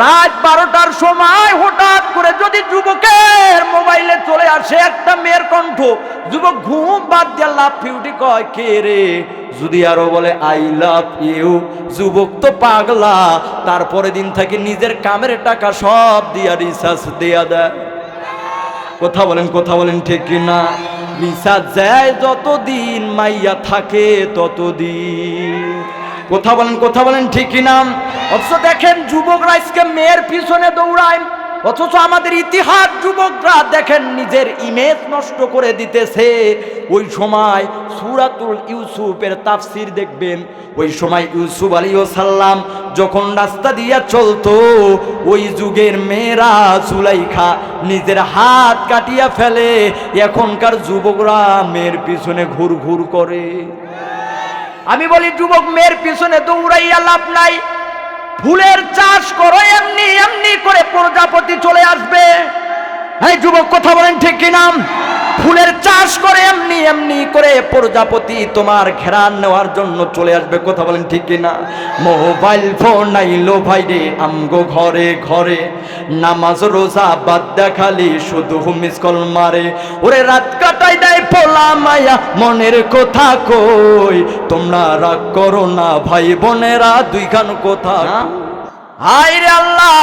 রাত বারোটার সময় হঠাৎ করে যদি যুবকের মোবাইলে চলে আসে একটা মেয়ের কণ্ঠ, যুবক ঘুম বাদ দিয়ে লাভ ফিউটি কয়, কে রে? যদি আরও বলে, আই লাভ ইউ। যুবক তো পাগলা তারপরে দিন থেকে নিজের কামের টাকা সব দিয়া রিসার্চ দিয়া দেয়। কথা বলেন কথা বলেন ঠিক কিনা মিশা যায় যতদিন, মাইয়া থাকে ততদিন। কথা বলেন কথা বলেন, ঠিক কিনা? অথচ দেখেন যুবকরা আজকে মেয়ের পিছনে দৌড়ায়, অথচ আমাদের ইতিহাস যুবকরা দেখেন নিজের ইমেজ নষ্ট করে দিতেছে। ওই সময় সুরাতুল ইউসুফের তাফসির দেখবেন, ওই সময় ইউসুফ আলী সাল্লাম যখন রাস্তা দিয়া চলতো, ওই যুগের মেয়েরা সুলাইখা নিজের হাত কাটিয়া ফেলে, এখনকার যুবকরা মেয়ের পিছনে ঘুর ঘুর করে। আমি বলি, যুবক মেয়ের পিছনে দৌড়াইয়া লাভ নাই। ফুলের চাষ করো, এমনি এমনি করে প্রজাপতি চলে আসবে। হ্যাঁ যুবক, কথা বলেন ঠিক কিনা ফুলের চাষ করে এমনি এমনি করে প্রজাপতি তোমার ঘেরান নেওয়ার জন্য চলে আসবে। কথা বলেন ঠিক কিনা মোবাইল ফোন আইলো ভাইরে আমগো ঘরে ঘরে। নামাজ রোজা বাদ দেখালি শুধু মিস কল মারে। ওরে রাত কাটাই দেয় পোলা মায়া মনের কথা কই? তোমরা রাগ করো না ভাই বোনেরা দুইখান কথা হাই রে আল্লাহ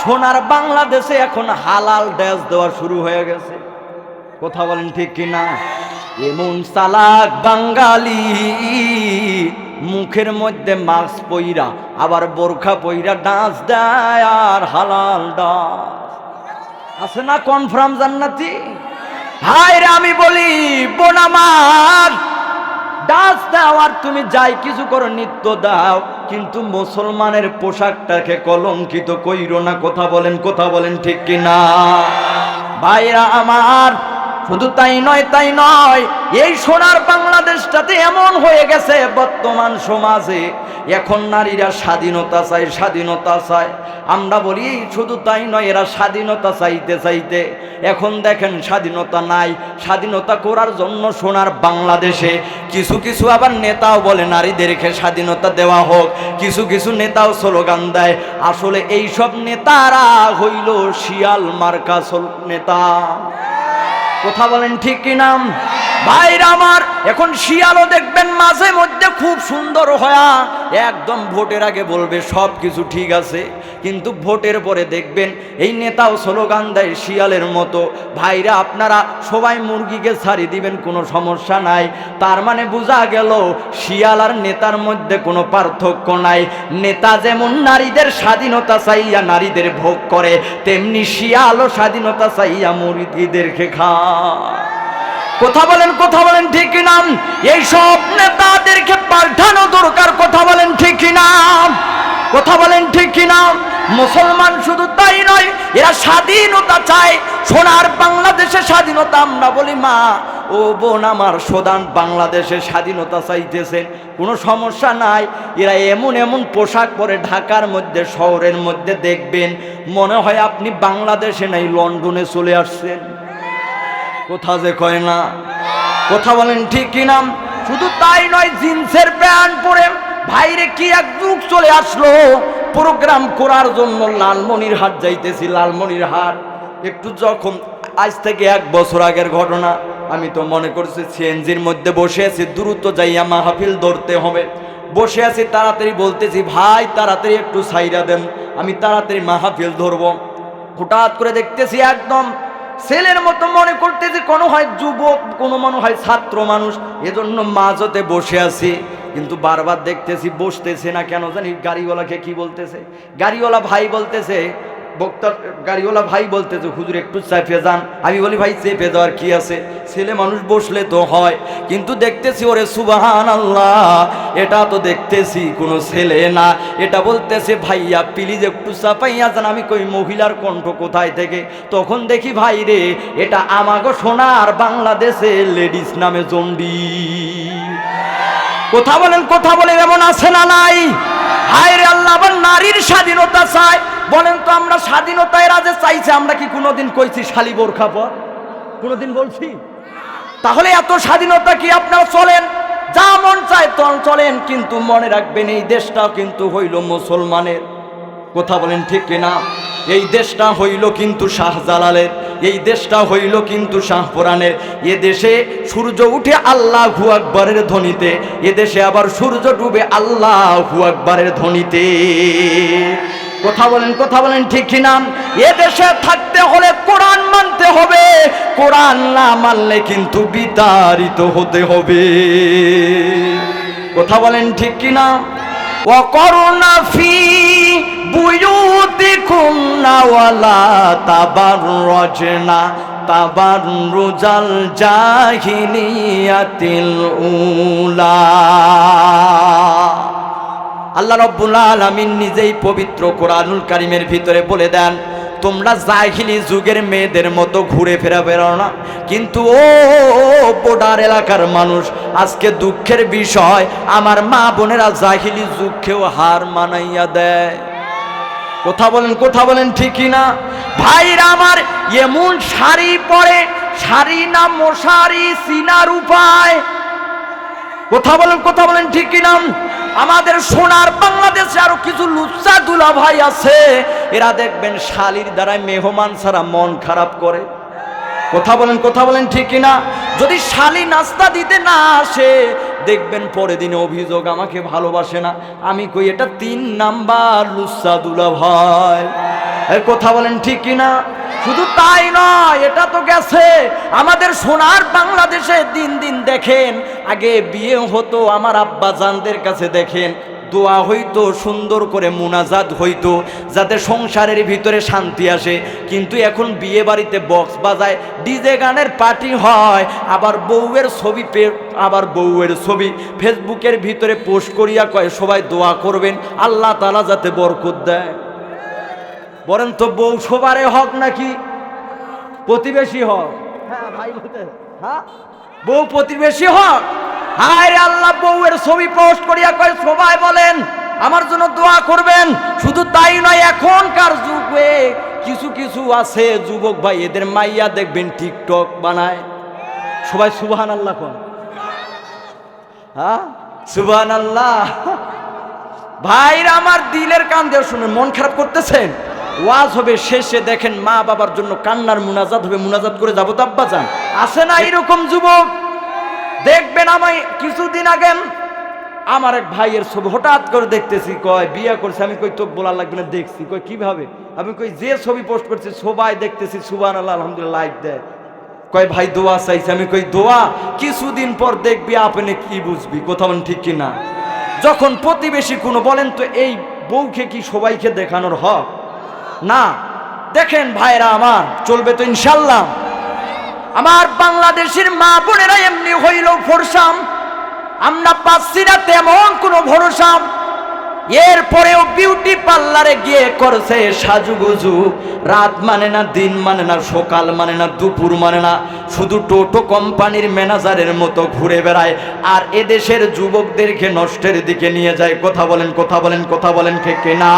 সোনার বাংলাদেশে এখন হালাল ড্যাস দেওয়া শুরু হয়ে গেছে। কথা বলেন ঠিক কিনা? এমন সালাক বাঙালি মুখের মধ্যে মাস্ক পইরা, আবার বোরখা পইরা ডান্স দেয় আর হালাল আছে না কনফার্ম জান্নাতি? হাই রে, আমি বলি, বোন আমার, ডান্স দাও আর তুমি যাই কিছু করো, নৃত্য দাও। কিন্তু মুসলমানের পোশাকটাকে কলঙ্কিত কইরো না, কথা বলেন কথা বলেন ঠিক কিনা? ভাইরা আমার শুধু তাই নয় তাই নয়, এই সোনার বাংলাদেশটাতে এমন হয়ে গেছে বর্তমান সমাজে। এখন নারীরা স্বাধীনতা চায় স্বাধীনতা চায়। আমরা বলি, শুধু তাই নয়, এরা স্বাধীনতা চাইতে চাইতে। এখন দেখেন স্বাধীনতা নাই, স্বাধীনতা করার জন্য সোনার বাংলাদেশে কিছু কিছু আবার নেতাও বলে, নারীদেরকে স্বাধীনতা দেওয়া হোক। কিছু কিছু নেতাও স্লোগান দেয়, আসলে এই সব নেতারা হইল শিয়াল মার্কা নেতা। কথা বলেন ঠিক কি নাম ভাইরা আমার, এখন শিয়ালও দেখবেন মাঝে মধ্যে খুব সুন্দর হয়া একদম ভোটের আগে বলবে সব কিছু ঠিক আছে। কিন্তু ভোটের পরে দেখবেন এই নেতাও স্লোগান দেয় শিয়ালের মতো। ভাইরা আপনারা সবাই মুরগিকে ছাড়ি দিবেন, কোনো সমস্যা নাই। তার মানে বোঝা গেল শিয়াল আর নেতার মধ্যে কোনো পার্থক্য নাই। নেতা যেমন নারীদের স্বাধীনতা চাইয়া নারীদের ভোগ করে, তেমনি শিয়ালও স্বাধীনতা চাইয়া মুরগিদেরকে খায়। কথা বলেন কথা বলেন ঠিক কিনা? এই সব নেতাদেরকে পাল্টানো দরকার, কথা বলেন ঠিক কিনা? কথা বলেন ঠিক কিনা? মুসলমান শুধু তাই নয়, এরা স্বাধীনতা চায়। সোনার বাংলাদেশে স্বাধীনতা আমরা বলি, মা, ও বোন আমার সোদান বাংলাদেশে স্বাধীনতা চাইতেছেন কোনো সমস্যা নাই। এরা এমন এমন পোশাক পরে ঢাকার মধ্যে, শহরের মধ্যে দেখবেন, মনে হয় আপনি বাংলাদেশে নাই, লন্ডনে চলে আসছেন। কোথা যে কয় না? কথা বলেন ঠিক কি নাম শুধু তাই নয়, জিন্সের প্যান্ট পরে ভাইরে কি এক যুগ চলে আসলো? প্রোগ্রাম করার জন্য লালমনির হাট যাইতেছি, লালমনির হাট। একটু যখন আজ থেকে এক বছর আগের ঘটনা, আমি তো মনে করছি সিএনজির মধ্যে বসে আছি, দ্রুত যাইয়া মাহফিল ধরতে হবে। বসে আছি, তাড়াতাড়ি বলতেছি, ভাই, তাড়াতাড়ি একটু সাইরা দেন, আমি তাড়াতাড়ি মাহফিল ধরবো। হঠাৎ করে দেখতেছি একদম ছেলের মতো মনে করতেছি, কোনো হয় যুবক, কোনো মনে হয় ছাত্র মানুষ। এজন্য মাঝতে বসে আছি, কিন্তু বারবার দেখতেছি, বসতেছে না কেন জানি, গাড়িওয়ালাকে কি বলতেছে? গাড়িওয়ালা ভাই বলতেছে বক্তা গাড়িওয়ালা ভাই বলতেছে, হুজুর, একটু চেপে যান। আমি বলি, ভাই, চেপে যাওয়ার কি আছে? ছেলে মানুষ বসলে তো হয়, কিন্তু দেখতেছি ওরে সুবাহান আল্লাহ এটা তো দেখতেছি কোনো ছেলে না। এটা বলতেছে, ভাইয়া প্লিজ একটু চাপাইয়া যান। আমি কই, মহিলার কণ্ঠ কোথায় থেকে? তখন দেখি, ভাই রে, এটা আমাগো সোনার বাংলাদেশে লেডিস নামে জন্ডি। কথা বলেন কথা বলেন, এমন আছে না নাই? হায় রে আল্লাহ নারীর স্বাধীনতা চায়। বলেন তো আমরা স্বাধীনতায় যে চাইছে, আমরা কি কোনোদিন কইছি শালি বোরখা পর কোনোদিন বলছি? তাহলে এত স্বাধীনতা কি আপনারা চলেন? যা মন চায় তখন চলেন, কিন্তু মনে রাখবেন এই দেশটা কিন্তু হইল মুসলমানের। কথা বলেন ঠিক কিনা? এই দেশটা হইল কিন্তু শাহজালালের, এই দেশটা হইল কিন্তু শাহপুরাণের এ দেশে সূর্য উঠে আল্লাহ আকবরের ধ্বনিতে, এ দেশে আবার সূর্য ডুবে আল্লাহ আকবরের ধ্বনিতে। কথা বলেন কথা বলেন ঠিক কিনা এ দেশে থাকতে হলে কোরআন মানতে হবে কোরআন না মানলে কিন্তু বিতাড়িত হতে হবে কথা বলেন ঠিক কিনা وقرن في بيوتكن ولا تبرجن تبرج الجاهلية الأولى আল্লাহ রব্বুল আলামিন নিজেই পবিত্র কোরআনুল কারিমের ভিতরে বলে দেন, তোমরা জাহিলি যুগের মেয়েদের মতো ঘুরে ফেরা বেরো না। কিন্তু ও বোডার এলাকার মানুষ, আজকে দুঃখের বিষয়, আমার মা বোনেরা জাহিলি যুগকেও হার মানাইয়া দেয়। কথা বলেন কথা বলেন, ঠিকই না? ভাইরা আমার, এমন শাড়ি পরে, শাড়ি না মশারি, সিনার উপায়। কথা বলেন কথা বলেন, ঠিকই কিনা আমাদের সোনার বাংলাদেশে আরও কিছু লুচ্চা দুলা ভাই আছে। এরা দেখবেন শালির দ্বারা মেহমান ছাড়া মন খারাপ করে। কথা বলেন কথা বলেন ঠিক কিনা? যদি শালি নাস্তা দিতে না আসে, দেখবেন পরে দিনে অভিযোগ আমাকে ভালোবাসে না। আমি কই, এটা তিন নাম্বার লুচ্চা দুলা ভাই কথা বলেন ঠিক কিনা? শুধু তাই নয়, এটা তো গেছে। আমাদের সোনার বাংলাদেশে দিন দিন দেখেন, আগে বিয়ে হতো, আমার আব্বা জানদের কাছে দেখেন, দোয়া হইতো, সুন্দর করে মুনাজাত হইতো, যাতে সংসারের ভিতরে শান্তি আসে। কিন্তু এখন বিয়ে বাড়িতে বক্স বাজায়, ডিজে গানের পার্টি হয়, আবার বউয়ের ছবি আবার বউয়ের ছবি ফেসবুকের ভিতরে পোস্ট করিয়া কয়, সবাই দোয়া করবেন, আল্লাহ তালা যাতে বরকত দেয়। বলেন তো বউ সবারে হক নাকি? প্রতিবেশী হক। হ্যাঁ ভাই হ্যাঁ? বউ প্রতিবেশী হক? হায় আল্লাহ বউয়ের ছবি পোস্ট করিয়া কয় সবাই বলেন আমার জন্য দোয়া করবেন। শুধু তাই নয় এখনকার যুগে কিছু কিছু আছে যুবক ভাই এদের মাইয়া দেখবেন টিকটক বানায়। সবাই সুবহান আল্লাহ কোন। হ্যাঁ? সুবহান আল্লাহ ভাইরা আমার দিলের কান দিয়ে শুনে মন খারাপ করতেছেন? ওয়াজ হবে শেষে দেখেন মা বাবার জন্য কান্নার মুনাজাত হবে, মুনাজাত করে যাব তাব্বা যান। আছে না এরকম যুবক? দেখবেন আমায় কিছুদিন আগে আমার এক ভাইয়ের ছবি হঠাৎ করে দেখতেছি, কয়, বিয়ে করছে। আমি কই তোকে বলার লাগবে না, দেখছি। কই কীভাবে? আমি কই, যে ছবি পোস্ট করছি, সবাই দেখতেছি সুবান আল্লাহ আলহামদুলিল্লাহ লাইক দেয়। কয়, ভাই, দোয়া চাইছে। আমি কই, দোয়া? কিছুদিন পর দেখবি আপনি কি বুঝবি কোথাও ঠিক কি না যখন প্রতিবেশী কোনো বলেন, তো এই বউকে কি সবাইকে দেখানোর হক? না, দেখেন ভাইরা আমার, চলবে তো ইনশাল্লাহ আমার বাংলাদেশের মা বোনেরা এমনি হইল ফরসাম, আমরা পাচ্ছি না তেমন কোনো ভরসাম। এরপরেও বিউটি পার্লারে গিয়ে করছে সাজুগুজু। রাত মানে না, দিন মানে না, সকাল মানে না, দুপুর মানে না। শুধু টোটো কোম্পানির ম্যানেজারের মতো ঘুরে বেড়ায়, আর এদেশের যুবকদেরকে নষ্টের দিকে নিয়ে যায়। কথা বলেন কথা বলেন কথা বলেন ঠিক না?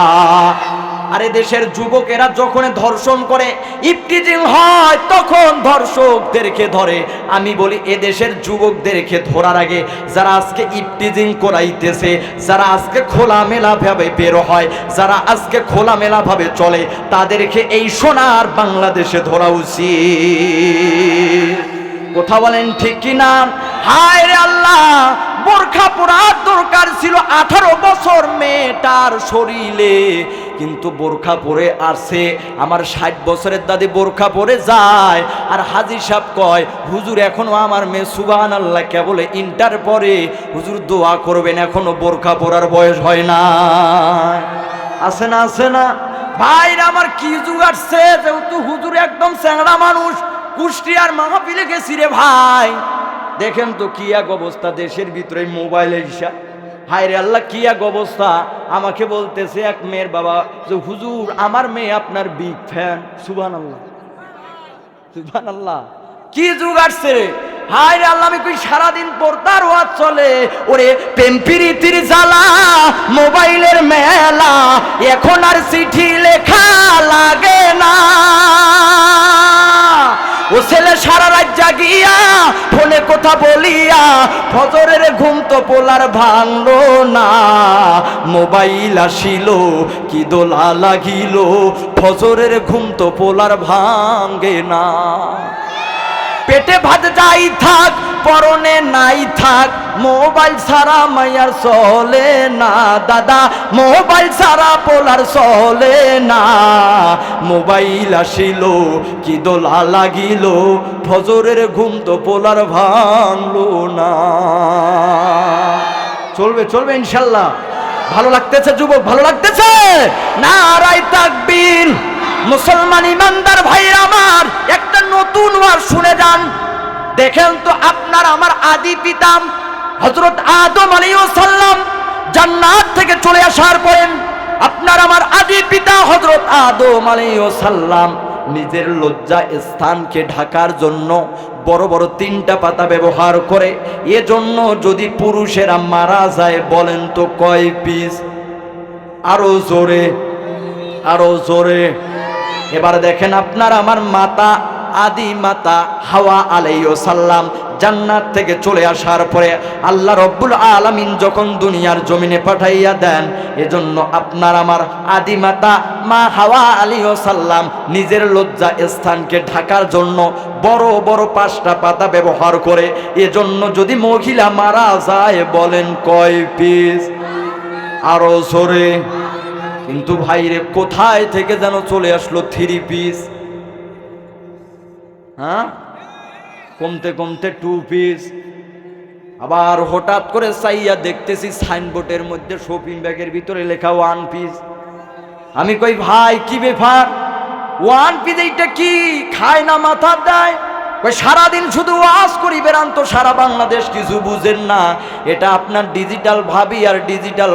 আর দেশের যুবকেরা যখন ধর্ষণ করে ইফটিজিং হয়, তখন ধর্ষকদেরকে ধরে। আমি বলি এদেশের যুবকদেরকে ধরার আগে যারা আজকে ইফটিজিং করাইতেছে, যারা আজকে খোলামেলা ভাবে বের হয়, যারা আজকে খোলামেলা ভাবে চলে, তাদেরকে এই সোনার বাংলাদেশে ধরা উচিত। কথা বলেন ঠিক কিনা হায় রে আল্লাহ, বোরখা পরার দরকার ছিল আঠারো বছর মেয়েটার শরীরে। কিন্তু বোরখা পরে আসে। আমার ষাট বছরের দাদি বোরখা পরে যায়। আর হাজি সাহেব কয়, হুজুর, এখনও আমার মেয়ে সুবাহান আল্লাহ কেবল ইন্টার পরে? হুজুর, দোয়া করবেন, এখনও বোরখা পরার বয়স হয় না। আছে না আছে না? ভাইরা, আমার কি যুগ আসছে? যেহেতু হুজুর একদম চ্যাংড়া মানুষ, কুষ্টিয়ার মাহফিলে গেছি রে ভাই। দেখেন তো কি এক অবস্থা দেশের ভিতরে মোবাইলের হিসাব। হায় রে আল্লাহ, কি এক অবস্থা? আমাকে বলতেছে এক মেয়ের বাবা যে, হুজুর, আমার মেয়ে আপনার বিগ ফ্যান সুবান আল্লাহ সুবান আল্লাহ কি যুগ আসছে রে? হায় আল্লাহ, আমি কই সারাদিন পর্দার ওয়াজ চলে। ওরে পেম্পিরিতির জ্বালা, মোবাইলের মেলা, এখন আর চিঠি লেখা লাগে না। ছেলে সারা রাত জাগিয়া ফোনে কথা বলিয়া ফজরের ঘুম তো পোলার ভাঙলো না। মোবাইল আসিল, কি দোলা লাগিল, ফজরের ঘুম তো পোলার ভাঙ্গে না। পেটে ভাত যাই থাক, পরনে নাই থাক। মোবাইল সারা মাইয়ার চলে না, দাদা। মোবাইল সারা পোলার চলে না। মোবাইল আসিল, কি দোলা লাগিল। ফজরের ঘুম তো পোলার ভাঙলো না। চলবে চলবে ইনশাল্লাহ। ভালো লাগতেছে, যুবক, ভালো লাগতেছে? না রাই তাকবীর। মুসলমান ইমানদার ভাই আমার, একটা নতুন ওয়ার শুনে যান। দেখেন তো আপনার আমার আদি পিতাম হজরত আদম সাল্লাম জান্নাত থেকে চলে আসার পরে আপনার আমার আদি পিতা হজরত আদম সাল্লাম নিজের লজ্জা স্থানকে ঢাকার জন্য বড় বড় তিনটা পাতা ব্যবহার করে। এজন্য যদি পুরুষেরা মারা যায়, বলেন তো কয় পিস? আরও জোরে আরও জোরে। এবার দেখেন আপনার আমার মাতা, আদি মাতা হাওয়া আলাইও সাল্লাম জান্নাত থেকে চলে আসার পরে আল্লাহ রব্বুল আলামিন যখন দুনিয়ার জমিনে পাঠাইয়া দেন, এজন্য আপনার আমার আদি মাতা, মা হাওয়া আলাইও সাল্লাম নিজের লজ্জা স্থানকে ঢাকার জন্য বড় বড় পাঁচটা পাতা ব্যবহার করে, এজন্য যদি মহিলা মারা যায় বলেন কয় পিস? আরও জোরে। কিন্তু ভাইরে, কোথায় থেকে যেন চলে আসলো থ্রি পিস হ্যাঁ? কমতে কমতে টু পিস আবার হঠাৎ করে চাইয়া দেখতেছি সাইনবোর্ডের মধ্যে শপিং ব্যাগের ভিতরে লেখা ওয়ান পিস আমি কই, ভাই, কি ব্যাপার? ওয়ান পিস এইটা কি? খায় না, মাথা দেয়? সারাদিন শুধু ওয়াজ করি, বেড়ান তো সারা বাংলাদেশ, কিছু বুঝেন না। এটা আপনার ডিজিটাল ভাবি আর ডিজিটাল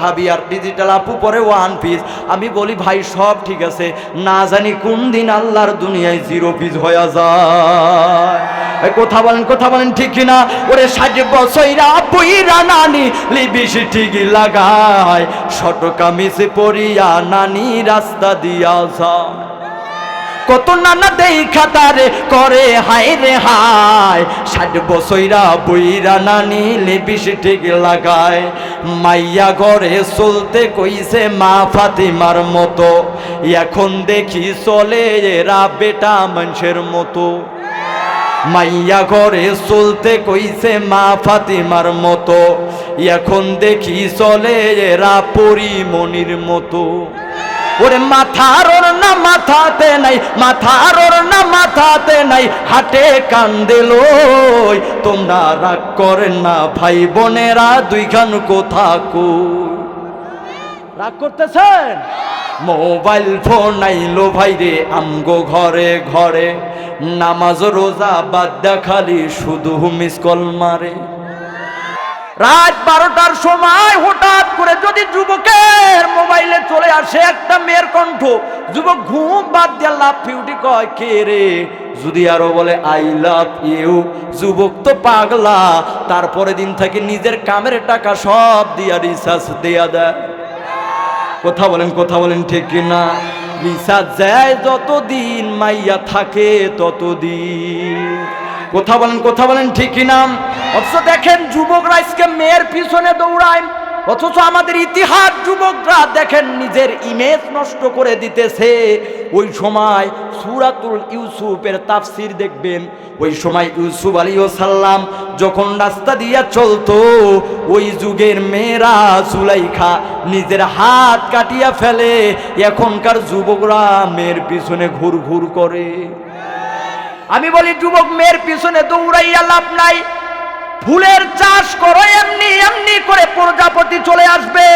ভাবি আর ডিজিটাল আপু পরে ওয়ান পিস আমি বলি, ভাই, সব ঠিক আছে। না জানি কোন দিন আল্লাহর দুনিয়ায় জিরো পিস হয়ে যায়। কথা বলেন কথা বলেন ঠিক কিনা? ওরে ষাট বছরা বুইরা নানি লিবিস ঠিকই লাগায়? শট কামিজে পরিয়া নানি রাস্তা দিয়া যায়। কত নানা দেখা তারে করে, হায় রে হায়। ষাট বছরা বইরা নানি লিবিস ঠিক লাগায়। মাইয়া ঘরে চলতে কইছে মা ফাতিমার মতো। এখন দেখি চলে এরা বেটা মানুষের মতো। মাইয়া ঘরে চলতে কইছে মা ফাতিমার মতো। এখন দেখি চলে এরা পরিমণির মতো। ওরে মাথার ওর না মাথাতে নাই, মাথার ওর না মাথাতে নাই, হাটে কান্দে লই। তোমরা রাগ করেন না ভাই বোনেরা, দুইখান কোথা কই। রাগ করতেছেন? মোবাইল ফোন আইলো ভাই রে, আমগো ঘরে ঘরে। নামাজ রোজা বাদ দেখালি শুধু মিস কল মারে। রাত বারোটার সময় হঠাৎ করে যদি যুবকের মোবাইলে চলে আসে একটা মেয়ের কণ্ঠ, যুবক ঘুম বাদ দিয়ে লাভ ফিউটি কয়, কে রে? যদি আরও বলে, আই লাভ ইউ। যুবক তো পাগলা তারপরে দিন থেকে নিজের কামের টাকা সব দিয়া রিসার্চ দেয়া দেয়। কথা বলেন কথা বলেন, ঠিক কিনা রিসার্চ যায় যতদিন, মাইয়া থাকে ততদিন। কথা বলেন কথা বলেন, ঠিক কিনা অথচ দেখেন যুবকরা আজকে মেয়ের পিছনে দৌড়ায়, অথচ আমাদের ইতিহাস যুবকরা দেখেন নিজের ইমেজ নষ্ট করে দিতেছে। ওই সময় সুরাতুল ইউসুফের তাফসির দেখবেন, ওই সময় ইউসুফ আলী সাল্লাম যখন রাস্তা দিয়া চলতো, ওই যুগের মেয়েরা জুলাইখা নিজের হাত কাটিয়া ফেলে, এখনকার যুবকরা মেয়ের পিছনে ঘুর ঘুর করে। আমি বলি, যুবক মেয়ের পিছনে দৌড়াইয়া লাভ নাই। ফুলের চাষ করো, এমনি এমনি করে প্রজাপতি চলে আসবে।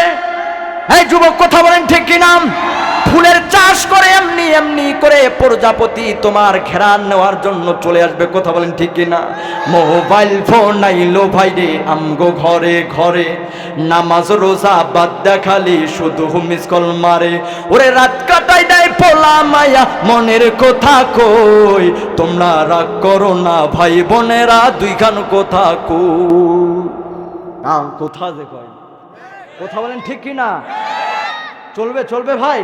এই যুবক, কথা বলেন ঠিক কি নাম ফুলের চাষ করে এমনি এমনি করে প্রজাপতি তোমার ঘেরান নেওয়ার জন্য চলে আসবে। কথা বলেন ঠিক কি না? মোবাইল ফোন আইলো ভাই রে আমগো ঘরে ঘরে। নামাজ রোজা বাদ দেখালি শুধু মিস কল মারে। ওরে রাত কাটাই দেয় পোলা মায়া মনের কথা কই? তোমরা রাগ করো না ভাই বোনেরা দুইখান কথা আ, কোথা যে কয় কথা বলেন ঠিক কি না? চলবে চলবে ভাই।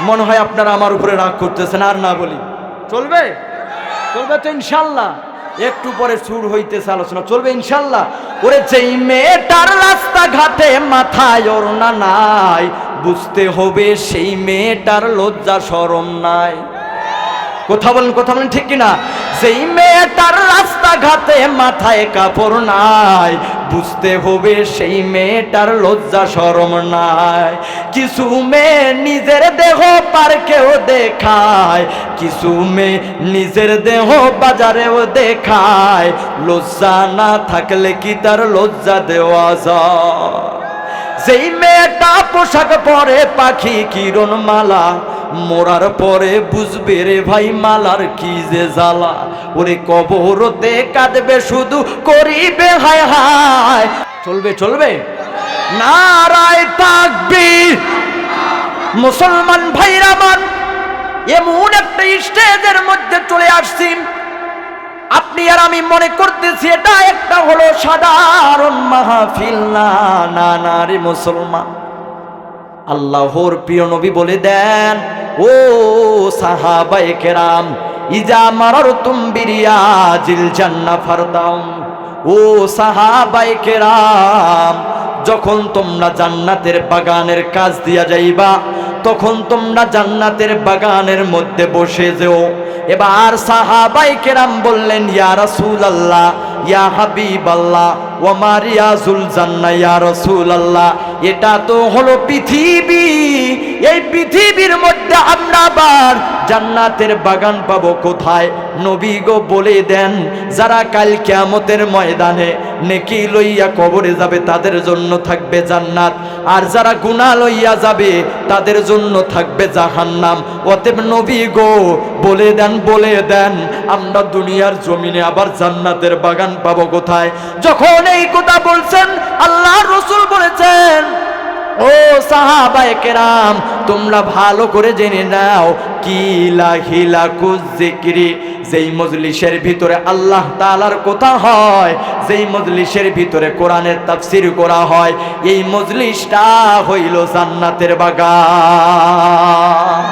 মনে হয় আপনারা আমার উপরে রাগ করতেছেন, আর না বলি। চলবে? চলবে তো ইনশাল্লাহ। একটু পরে সুর হইতেছে আলোচনা। চলবে ইনশাল্লাহ। ওরে যেই মেয়েটার রাস্তা ঘাটে মাথায় ওড়না নাই, বুঝতে হবে সেই মেয়েটার লজ্জা শরম নাই। কথা বলেন কথা বলেন ঠিক কিনা? সেই মেয়েটার রাস্তাঘাটে মাথায় কাপড় নাই বুঝতে হবে সেই মেয়েটার লজ্জা শরম নাই। কিছু মেয়ে নিজের দেহ পার্কেও দেখায়, কিছু মেয়ে নিজের দেহ বাজারেও দেখায়। লজ্জা না থাকলে কি তার লজ্জা দেওয়া যায়? যেই মেয়েটা পোশাক পরে পাখি কিরণ মালা মোরার পরে বুঝবে রে ভাই মালার কি যে জ্বালা। ওরে কবরতে কাঁদবে শুধু করিবে, হায় হায়। চলবে চলবে? নারায় থাকবি মুসলমান ভাইরা মান এমন একটা স্টেজের মধ্যে চলে আসছি। আপনি আর আমি মনে করতেছি, এটা একটা হলো সাধারণ মাহফিল। না না না রে মুসলমান। আল্লাহর প্রিয় নবী বলে দেন ও সাহাবায়ে কেরাম, ইজা মারার তুম বিরিয়াজিল জান্না ফারদাউন ও সাহাবায়ে কেরাম, যখন তোমরা জান্নাতের বাগানের কাজ দিয়া যাইবা, তখন তোমরা জান্নাতের বাগানের মধ্যে বসে যেও। এবার সাহাবাই কেরাম বললেন, ইয়া রাসূল আল্লাহ ইয়া হাবিব আল্লাহ ওমা রিয়াজুল জান্না ইয়া রসুল আল্লাহ এটা তো হলো পৃথিবী এই পৃথিবীর মধ্যে আমরা আবার জান্নাতের বাগান পাবো কোথায়? নবী গো বলে দেন, যারা কাল কিয়ামতের ময়দানে নেকি লইয়া কবরে যাবে, তাদের জন্য থাকবে জান্নাত। আর যারা গুনাহ লইয়া যাবে, তাদের জন্য থাকবে জাহান্নাম। অতএব নবী গো বলে দেন বলে দেন, আমরা দুনিয়ার জমিনে আবার জান্নাতের বাগান পাবো কোথায়? যখন এই কথা বলছেন আল্লাহ রসুল বলেছেন ও সাহাবায়ে কেরাম, তোমরা ভালো করে জেনে নাও কিলা হিলা কুজিক্রি যেই মজলিসের ভিতরে আল্লাহ তাআলার কথা হয়, যেই মজলিসের ভিতরে কোরআনের তাফসির করা হয়, এই মজলিসটা হইল জান্নাতের বাগান।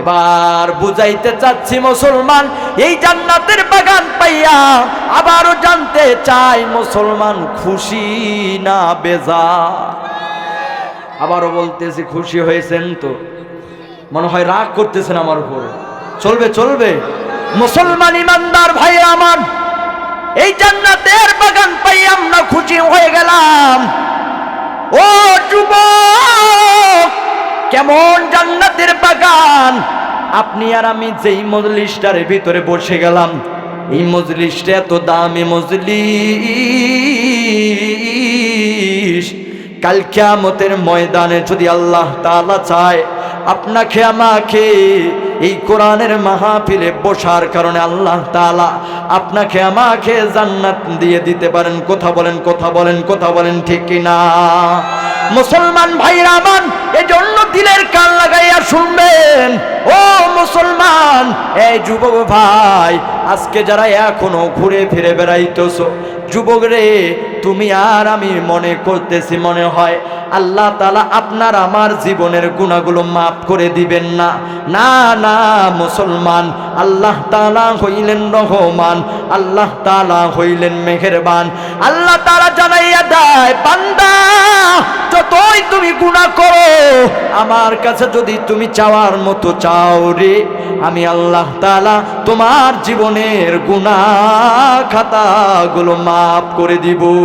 এবার বুঝাইতে চাচ্ছি মুসলমান, এই জান্নাতের বাগান পাইয়া আবারও জানতে চাই মুসলমান খুশি না বেজা আবারও বলতেছি, খুশি হয়েছেন তো? মনে হয় রাগ করতেছেন আমার উপরে। চলবে চলবে। মুসলমান ইমানদার ভাই আমার, এই জান্নাতের বাগান পাই আমরা খুশি হয়ে গেলাম। ও যুবক, কেমন জান্নাতের বাগান? আপনি আর আমি যেই মজলিসটার ভিতরে বসে গেলাম, এই মজলিসটা এত দামি মজলিস। কাল কিয়ামতের ময়দানে যদি আল্লাহ তাআলা চায়, আপনাকে, আমাকে এই কোরআনের মাহফিলে বসার কারণে আল্লাহ তাআলা আপনাকে, আমাকে জান্নাত দিয়ে দিতে পারেন। কথা বলেন কথা বলেন কথা বলেন, ঠিক কিনা মুসলমান ভাইরা আমার, এজন্য দিলের কান লাগাইয়া শুনবেন। ও মুসলমান এই যুবক ভাই, আজকে যারা এখনও ঘুরে ফিরে বেড়াইতেছো, যুবক রে তুমি আর আমি মনে করতেছি, মনে হয় আল্লাহ তালা আপনার আমার জীবনের গুণাগুলো মাফ করে দিবেন না। না না, মুসলমান, আল্লাহ তালা হইলেন রহমান, আল্লাহ তালা হইলেন মেহেরবান। আল্লাহ তালা জানাইয়া দেয়, বান্দা, যতই তুমি গুণা করো, আমার কাছে যদি তুমি চাওয়ার মতো চাও রে, আমি আল্লাহ তালা তোমার জীবনের গুণা খাতাগুলো মাফ করে দিব।